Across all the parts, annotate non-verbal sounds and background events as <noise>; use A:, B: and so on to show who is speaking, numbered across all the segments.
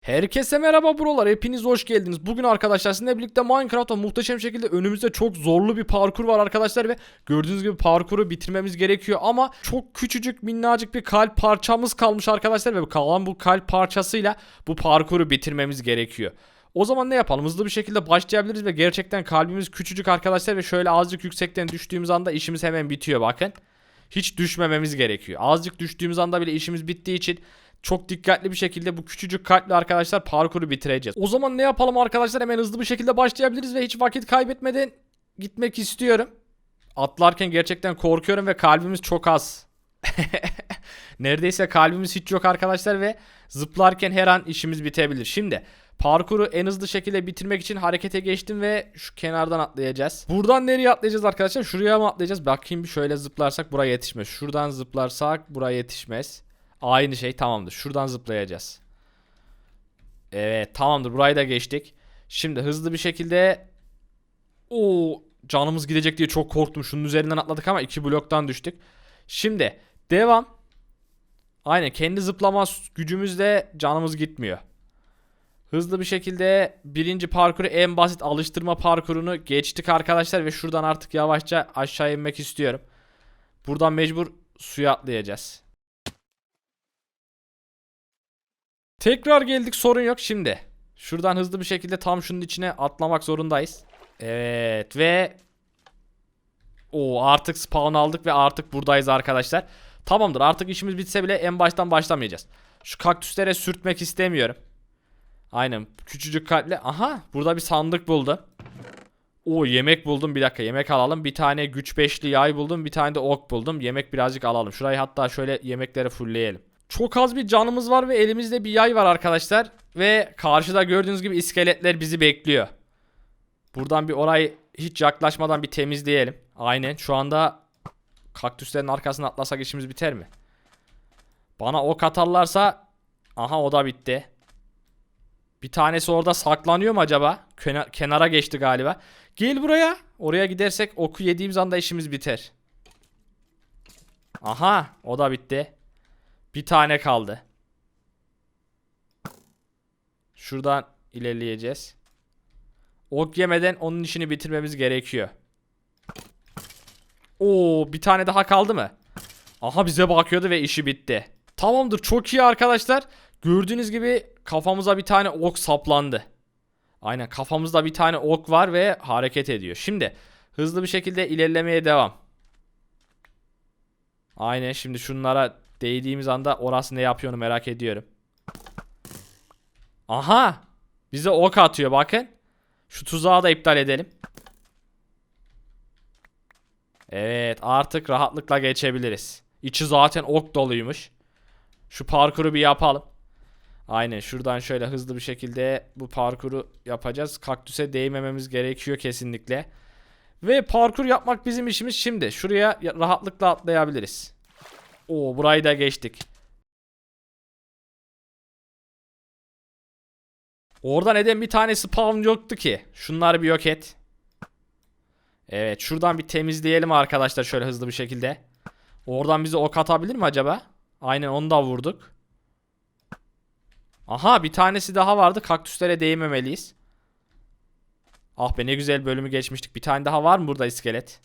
A: Herkese merhaba buralar hepiniz hoş geldiniz. Bugün arkadaşlar sizinle birlikte Minecraft'ta muhteşem şekilde önümüzde çok zorlu bir parkur var arkadaşlar ve gördüğünüz gibi parkuru bitirmemiz gerekiyor ama çok küçücük minnacık bir kalp parçamız kalmış arkadaşlar ve kalan bu kalp parçasıyla bu parkuru bitirmemiz gerekiyor. O zaman ne yapalım? Hızlı bir şekilde başlayabiliriz ve gerçekten kalbimiz küçücük arkadaşlar ve şöyle azıcık yüksekten düştüğümüz anda işimiz hemen bitiyor bakın. Hiç düşmememiz gerekiyor. Azıcık düştüğümüz anda bile işimiz bittiği için çok dikkatli bir şekilde bu küçücük kalpli arkadaşlar parkuru bitireceğiz. O zaman ne yapalım arkadaşlar? Hemen hızlı bir şekilde başlayabiliriz ve hiç vakit kaybetmeden gitmek istiyorum. Atlarken gerçekten korkuyorum ve kalbimiz çok az. <laughs> Neredeyse kalbimiz hiç yok arkadaşlar ve zıplarken her an işimiz bitebilir. Şimdi parkuru en hızlı şekilde bitirmek için harekete geçtim ve şu kenardan atlayacağız. Buradan nereye atlayacağız arkadaşlar? Şuraya mı atlayacağız? Bakayım bir şöyle zıplarsak buraya yetişmez. Şuradan zıplarsak buraya yetişmez. Aynı şey tamamdır. Şuradan zıplayacağız. Evet tamamdır. Burayı da geçtik. Şimdi hızlı bir şekilde o canımız gidecek diye çok korktum. Şunun üzerinden atladık ama iki bloktan düştük. Şimdi devam. Aynen kendi zıplama gücümüzle canımız gitmiyor. Hızlı bir şekilde birinci parkuru en basit alıştırma parkurunu geçtik arkadaşlar ve şuradan artık yavaşça aşağı inmek istiyorum. Buradan mecbur suya atlayacağız. Tekrar geldik sorun yok şimdi. Şuradan hızlı bir şekilde tam şunun içine atlamak zorundayız. Evet ve o artık spawn aldık ve artık buradayız arkadaşlar. Tamamdır artık işimiz bitse bile en baştan başlamayacağız. Şu kaktüslere sürtmek istemiyorum. Aynen küçücük kalple. Aha burada bir sandık buldum. O yemek buldum bir dakika yemek alalım. Bir tane güç beşli yay buldum. Bir tane de ok buldum. Yemek birazcık alalım. Şurayı hatta şöyle yemekleri fullleyelim. Çok az bir canımız var ve elimizde bir yay var arkadaşlar. Ve karşıda gördüğünüz gibi iskeletler bizi bekliyor. Buradan bir orayı hiç yaklaşmadan bir temizleyelim. Aynen şu anda kaktüslerin arkasına atlasak işimiz biter mi? Bana ok atarlarsa aha o da bitti. Bir tanesi orada saklanıyor mu acaba? Kenar- kenara geçti galiba. Gel buraya. Oraya gidersek oku yediğimiz anda işimiz biter. Aha o da bitti. Bir tane kaldı. Şuradan ilerleyeceğiz. Ok yemeden onun işini bitirmemiz gerekiyor. Oo bir tane daha kaldı mı? Aha bize bakıyordu ve işi bitti. Tamamdır çok iyi arkadaşlar. Gördüğünüz gibi kafamıza bir tane ok saplandı. Aynen kafamızda bir tane ok var ve hareket ediyor. Şimdi hızlı bir şekilde ilerlemeye devam. Aynen şimdi şunlara değdiğimiz anda orası ne yapıyor merak ediyorum. Aha! Bize ok atıyor bakın. Şu tuzağı da iptal edelim. Evet artık rahatlıkla geçebiliriz. İçi zaten ok doluymuş. Şu parkuru bir yapalım. Aynen şuradan şöyle hızlı bir şekilde bu parkuru yapacağız. Kaktüse değmememiz gerekiyor kesinlikle. Ve parkur yapmak bizim işimiz şimdi. Şuraya ya- rahatlıkla atlayabiliriz. Oo burayı da geçtik. Orada neden bir tane spawn yoktu ki? Şunları bir yok et. Evet şuradan bir temizleyelim arkadaşlar şöyle hızlı bir şekilde. Oradan bize ok atabilir mi acaba? Aynen onu da vurduk. Aha bir tanesi daha vardı. Kaktüslere değmemeliyiz. Ah be ne güzel bölümü geçmiştik. Bir tane daha var mı burada iskelet?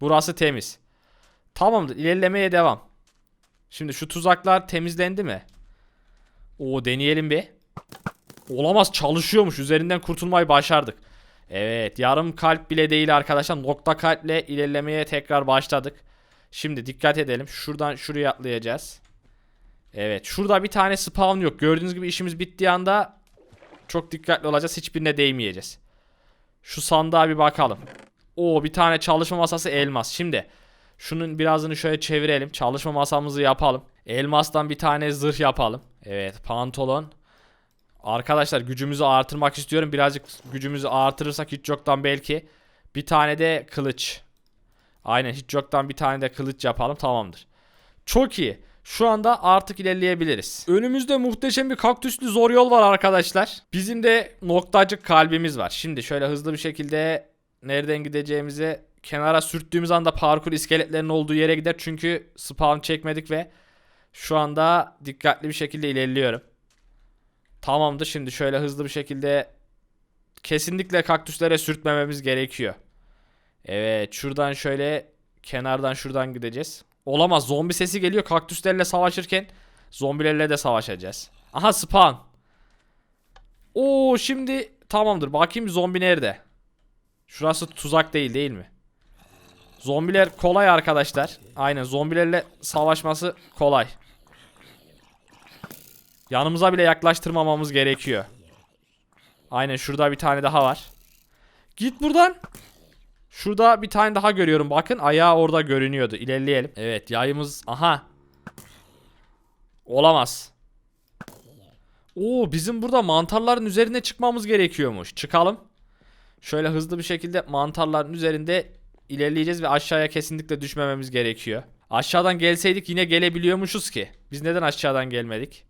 A: Burası temiz. Tamamdır. ilerlemeye devam. Şimdi şu tuzaklar temizlendi mi? Oo deneyelim bir. Olamaz çalışıyormuş. Üzerinden kurtulmayı başardık. Evet yarım kalp bile değil arkadaşlar. Nokta kalple ilerlemeye tekrar başladık. Şimdi dikkat edelim. Şuradan şuraya atlayacağız. Evet şurada bir tane spawn yok. Gördüğünüz gibi işimiz bittiği anda çok dikkatli olacağız. Hiçbirine değmeyeceğiz. Şu sandığa bir bakalım. Oo bir tane çalışma masası elmas. Şimdi şunun birazını şöyle çevirelim. Çalışma masamızı yapalım. Elmastan bir tane zırh yapalım. Evet pantolon. Arkadaşlar gücümüzü artırmak istiyorum. Birazcık gücümüzü artırırsak hiç yoktan belki bir tane de kılıç. Aynen hiç yoktan bir tane de kılıç yapalım tamamdır. Çok iyi. Şu anda artık ilerleyebiliriz. Önümüzde muhteşem bir kaktüslü zor yol var arkadaşlar. Bizim de noktacık kalbimiz var. Şimdi şöyle hızlı bir şekilde nereden gideceğimize kenara sürttüğümüz anda parkur iskeletlerinin olduğu yere gider. Çünkü spawn çekmedik ve şu anda dikkatli bir şekilde ilerliyorum. Tamamdır şimdi şöyle hızlı bir şekilde kesinlikle kaktüslere sürtmememiz gerekiyor. Evet şuradan şöyle kenardan şuradan gideceğiz. Olamaz zombi sesi geliyor kaktüslerle savaşırken zombilerle de savaşacağız. Aha spawn. Oo şimdi tamamdır bakayım zombi nerede? Şurası tuzak değil değil mi? Zombiler kolay arkadaşlar. Aynen zombilerle savaşması kolay. Yanımıza bile yaklaştırmamamız gerekiyor. Aynen şurada bir tane daha var. Git buradan. Şurada bir tane daha görüyorum. Bakın ayağı orada görünüyordu. İlerleyelim. Evet yayımız. Aha. Olamaz. Oo bizim burada mantarların üzerine çıkmamız gerekiyormuş. Çıkalım. Şöyle hızlı bir şekilde mantarların üzerinde ilerleyeceğiz ve aşağıya kesinlikle düşmememiz gerekiyor. Aşağıdan gelseydik yine gelebiliyormuşuz ki. Biz neden aşağıdan gelmedik?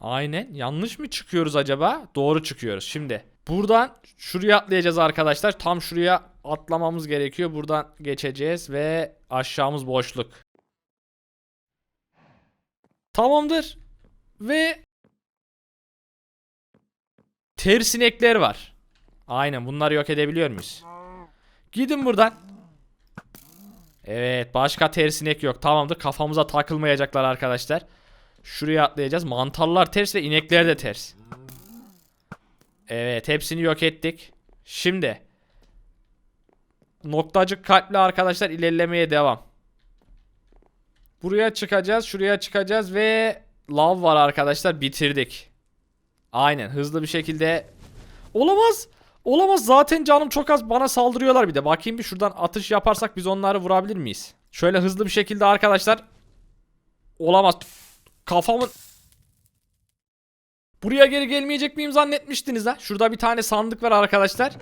A: Aynen. Yanlış mı çıkıyoruz acaba? Doğru çıkıyoruz. Şimdi buradan şuraya atlayacağız arkadaşlar. Tam şuraya atlamamız gerekiyor. Buradan geçeceğiz ve aşağımız boşluk. Tamamdır. Ve tersinekler var. Aynen bunları yok edebiliyor muyuz? Gidin buradan. Evet başka tersinek yok. Tamamdır kafamıza takılmayacaklar arkadaşlar. Şuraya atlayacağız. Mantarlar ters ve inekler de ters. Evet hepsini yok ettik. Şimdi noktacık kalpli arkadaşlar ilerlemeye devam. Buraya çıkacağız. Şuraya çıkacağız ve lav var arkadaşlar bitirdik. Aynen hızlı bir şekilde Olamaz. Olamaz zaten canım çok az bana saldırıyorlar bir de. Bakayım bir şuradan atış yaparsak biz onları vurabilir miyiz? Şöyle hızlı bir şekilde arkadaşlar. Olamaz. Kafamın Buraya geri gelmeyecek miyim zannetmiştiniz ha? Şurada bir tane sandık var arkadaşlar.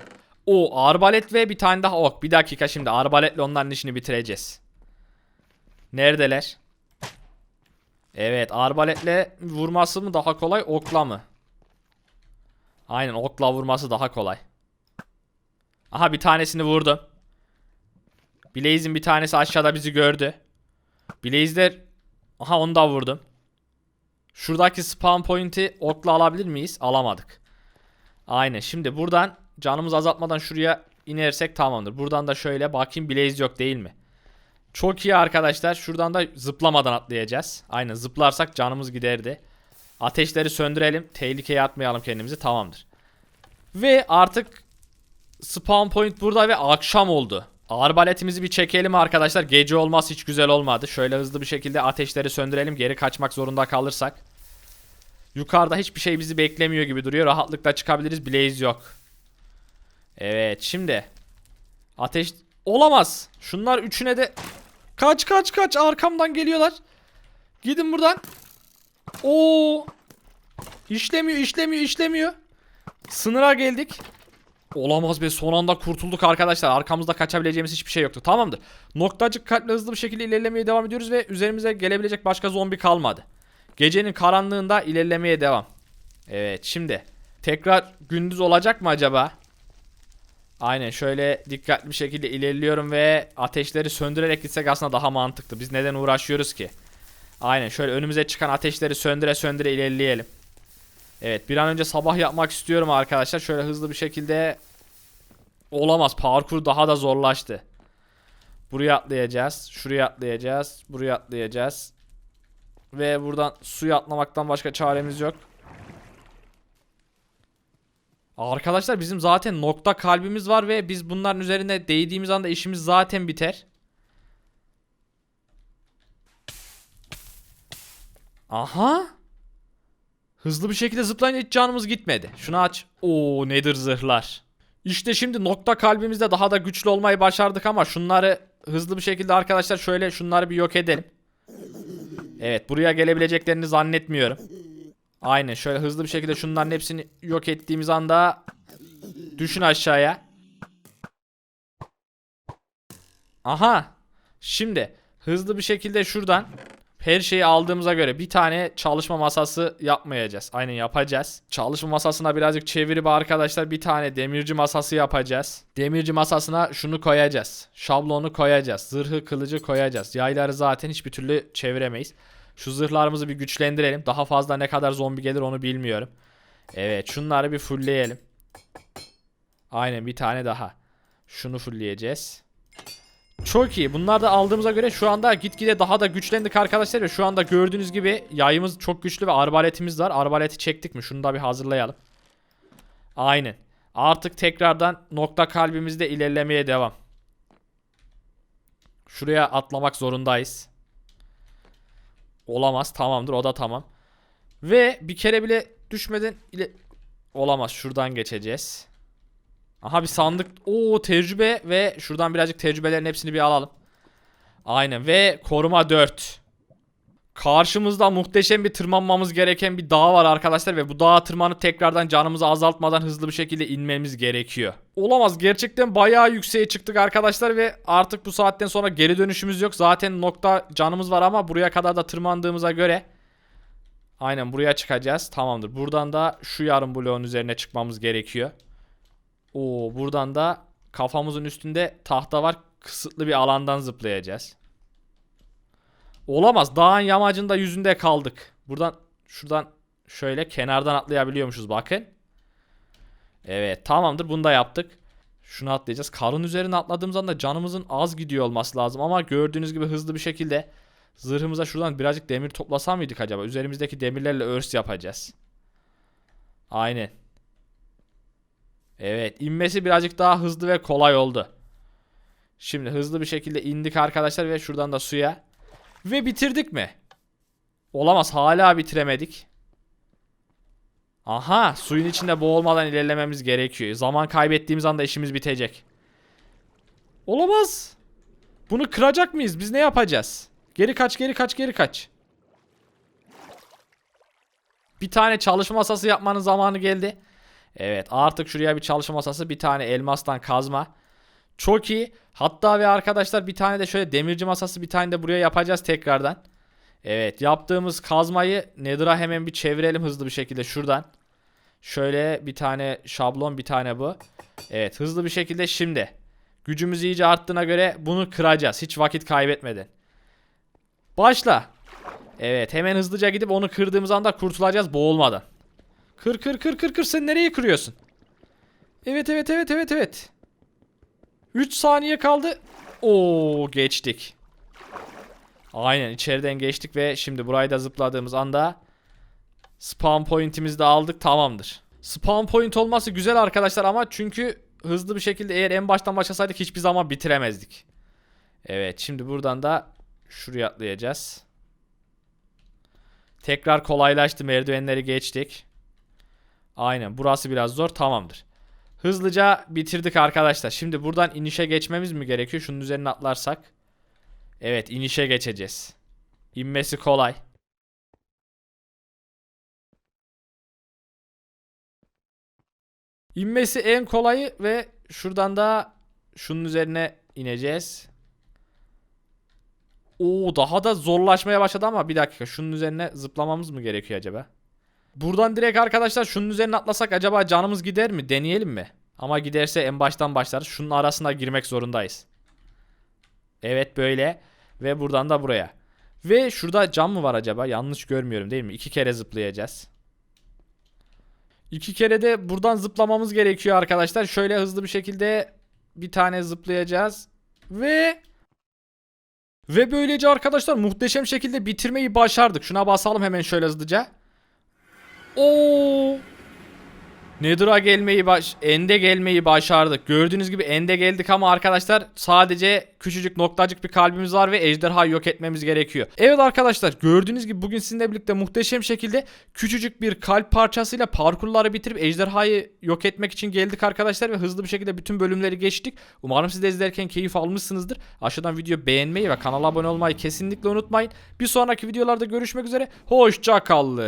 A: O arbalet ve bir tane daha ok. Bir dakika şimdi arbaletle onların işini bitireceğiz. Neredeler? Evet arbaletle vurması mı daha kolay okla mı? Aynen okla vurması daha kolay. Aha bir tanesini vurdum. Blaze'in bir tanesi aşağıda bizi gördü. Blaze'ler Aha onu da vurdum. Şuradaki spawn point'i okla alabilir miyiz? Alamadık. Aynen. Şimdi buradan canımız azaltmadan şuraya inersek tamamdır. Buradan da şöyle bakayım Blaze yok değil mi? Çok iyi arkadaşlar. Şuradan da zıplamadan atlayacağız. Aynen zıplarsak canımız giderdi. Ateşleri söndürelim. Tehlikeye atmayalım kendimizi. Tamamdır. Ve artık spawn point burada ve akşam oldu. Arbaletimizi bir çekelim arkadaşlar. Gece olmaz hiç güzel olmadı. Şöyle hızlı bir şekilde ateşleri söndürelim. Geri kaçmak zorunda kalırsak. Yukarıda hiçbir şey bizi beklemiyor gibi duruyor. Rahatlıkla çıkabiliriz. Blaze yok. Evet şimdi. Ateş olamaz. Şunlar üçüne de kaç kaç kaç arkamdan geliyorlar. Gidin buradan. Oo. İşlemiyor, işlemiyor, işlemiyor. Sınıra geldik. Olamaz be son anda kurtulduk arkadaşlar. Arkamızda kaçabileceğimiz hiçbir şey yoktu. Tamamdır. Noktacık kalple hızlı bir şekilde ilerlemeye devam ediyoruz ve üzerimize gelebilecek başka zombi kalmadı. Gecenin karanlığında ilerlemeye devam. Evet şimdi tekrar gündüz olacak mı acaba? Aynen şöyle dikkatli bir şekilde ilerliyorum ve ateşleri söndürerek gitsek aslında daha mantıklı. Biz neden uğraşıyoruz ki? Aynen şöyle önümüze çıkan ateşleri söndüre söndüre ilerleyelim. Evet bir an önce sabah yapmak istiyorum arkadaşlar. Şöyle hızlı bir şekilde olamaz. Parkur daha da zorlaştı. Buraya atlayacağız. Şuraya atlayacağız. Buraya atlayacağız. Ve buradan suya atlamaktan başka çaremiz yok. Arkadaşlar bizim zaten nokta kalbimiz var ve biz bunların üzerine değdiğimiz anda işimiz zaten biter. Aha. Hızlı bir şekilde zıplayınca hiç canımız gitmedi. Şunu aç. Oo nedir zırhlar. İşte şimdi nokta kalbimizde daha da güçlü olmayı başardık ama şunları hızlı bir şekilde arkadaşlar şöyle şunları bir yok edelim. Evet buraya gelebileceklerini zannetmiyorum. Aynen şöyle hızlı bir şekilde şunların hepsini yok ettiğimiz anda düşün aşağıya. Aha. Şimdi hızlı bir şekilde şuradan Her şeyi aldığımıza göre bir tane çalışma masası yapmayacağız. Aynen yapacağız. Çalışma masasına birazcık çevirip arkadaşlar bir tane demirci masası yapacağız. Demirci masasına şunu koyacağız. Şablonu koyacağız. Zırhı kılıcı koyacağız. Yayları zaten hiçbir türlü çeviremeyiz. Şu zırhlarımızı bir güçlendirelim. Daha fazla ne kadar zombi gelir onu bilmiyorum. Evet şunları bir fullleyelim. Aynen bir tane daha. Şunu fullleyeceğiz. Çok iyi. Bunlar da aldığımıza göre şu anda gitgide daha da güçlendik arkadaşlar ve şu anda gördüğünüz gibi yayımız çok güçlü ve arbaletimiz var. Arbaleti çektik mi? Şunu da bir hazırlayalım. Aynen. Artık tekrardan nokta kalbimizde ilerlemeye devam. Şuraya atlamak zorundayız. Olamaz. Tamamdır. O da tamam. Ve bir kere bile düşmeden ile olamaz. Şuradan geçeceğiz. Aha bir sandık. Oo tecrübe ve şuradan birazcık tecrübelerin hepsini bir alalım. Aynen ve koruma 4. Karşımızda muhteşem bir tırmanmamız gereken bir dağ var arkadaşlar ve bu dağa tırmanıp tekrardan canımızı azaltmadan hızlı bir şekilde inmemiz gerekiyor. Olamaz gerçekten bayağı yükseğe çıktık arkadaşlar ve artık bu saatten sonra geri dönüşümüz yok. Zaten nokta canımız var ama buraya kadar da tırmandığımıza göre Aynen buraya çıkacağız. Tamamdır. Buradan da şu yarım bloğun üzerine çıkmamız gerekiyor. Oo buradan da kafamızın üstünde tahta var. Kısıtlı bir alandan zıplayacağız. Olamaz. Dağın yamacında yüzünde kaldık. Buradan şuradan şöyle kenardan atlayabiliyormuşuz bakın. Evet tamamdır bunu da yaptık. Şunu atlayacağız. Karın üzerine atladığımız anda canımızın az gidiyor olması lazım. Ama gördüğünüz gibi hızlı bir şekilde zırhımıza şuradan birazcık demir toplasam mıydık acaba? Üzerimizdeki demirlerle örs yapacağız. Aynen. Evet inmesi birazcık daha hızlı ve kolay oldu. Şimdi hızlı bir şekilde indik arkadaşlar ve şuradan da suya. Ve bitirdik mi? Olamaz hala bitiremedik. Aha suyun içinde boğulmadan ilerlememiz gerekiyor. Zaman kaybettiğimiz anda işimiz bitecek. Olamaz. Bunu kıracak mıyız? Biz ne yapacağız? Geri kaç geri kaç geri kaç. Bir tane çalışma masası yapmanın zamanı geldi. Evet artık şuraya bir çalışma masası bir tane elmastan kazma. Çok iyi. Hatta ve arkadaşlar bir tane de şöyle demirci masası bir tane de buraya yapacağız tekrardan. Evet yaptığımız kazmayı Nether'a hemen bir çevirelim hızlı bir şekilde şuradan. Şöyle bir tane şablon bir tane bu. Evet hızlı bir şekilde şimdi. Gücümüz iyice arttığına göre bunu kıracağız. Hiç vakit kaybetmeden. Başla. Evet hemen hızlıca gidip onu kırdığımız anda kurtulacağız boğulmadan. Kır kır kır kır kır sen nereye kırıyorsun? Evet evet evet evet evet. 3 saniye kaldı. Oo geçtik. Aynen içeriden geçtik ve şimdi burayı da zıpladığımız anda spawn point'imizi de aldık tamamdır. Spawn point olması güzel arkadaşlar ama çünkü hızlı bir şekilde eğer en baştan başlasaydık hiçbir zaman bitiremezdik. Evet şimdi buradan da şuraya atlayacağız. Tekrar kolaylaştı merdivenleri geçtik. Aynen burası biraz zor tamamdır. Hızlıca bitirdik arkadaşlar. Şimdi buradan inişe geçmemiz mi gerekiyor? Şunun üzerine atlarsak. Evet inişe geçeceğiz. İnmesi kolay. İnmesi en kolayı ve şuradan da şunun üzerine ineceğiz. Oo daha da zorlaşmaya başladı ama bir dakika şunun üzerine zıplamamız mı gerekiyor acaba? Buradan direkt arkadaşlar şunun üzerine atlasak acaba canımız gider mi? Deneyelim mi? Ama giderse en baştan başlarız. Şunun arasına girmek zorundayız. Evet böyle. Ve buradan da buraya. Ve şurada cam mı var acaba? Yanlış görmüyorum değil mi? İki kere zıplayacağız. İki kere de buradan zıplamamız gerekiyor arkadaşlar. Şöyle hızlı bir şekilde bir tane zıplayacağız. Ve... Ve böylece arkadaşlar muhteşem şekilde bitirmeyi başardık. Şuna basalım hemen şöyle hızlıca. Oo. Nether'a gelmeyi baş ende gelmeyi başardık. Gördüğünüz gibi ende geldik ama arkadaşlar sadece küçücük noktacık bir kalbimiz var ve ejderhayı yok etmemiz gerekiyor. Evet arkadaşlar gördüğünüz gibi bugün sizinle birlikte muhteşem şekilde küçücük bir kalp parçasıyla parkurları bitirip ejderhayı yok etmek için geldik arkadaşlar ve hızlı bir şekilde bütün bölümleri geçtik. Umarım siz de izlerken keyif almışsınızdır. Aşağıdan video beğenmeyi ve kanala abone olmayı kesinlikle unutmayın. Bir sonraki videolarda görüşmek üzere. Hoşça kalın.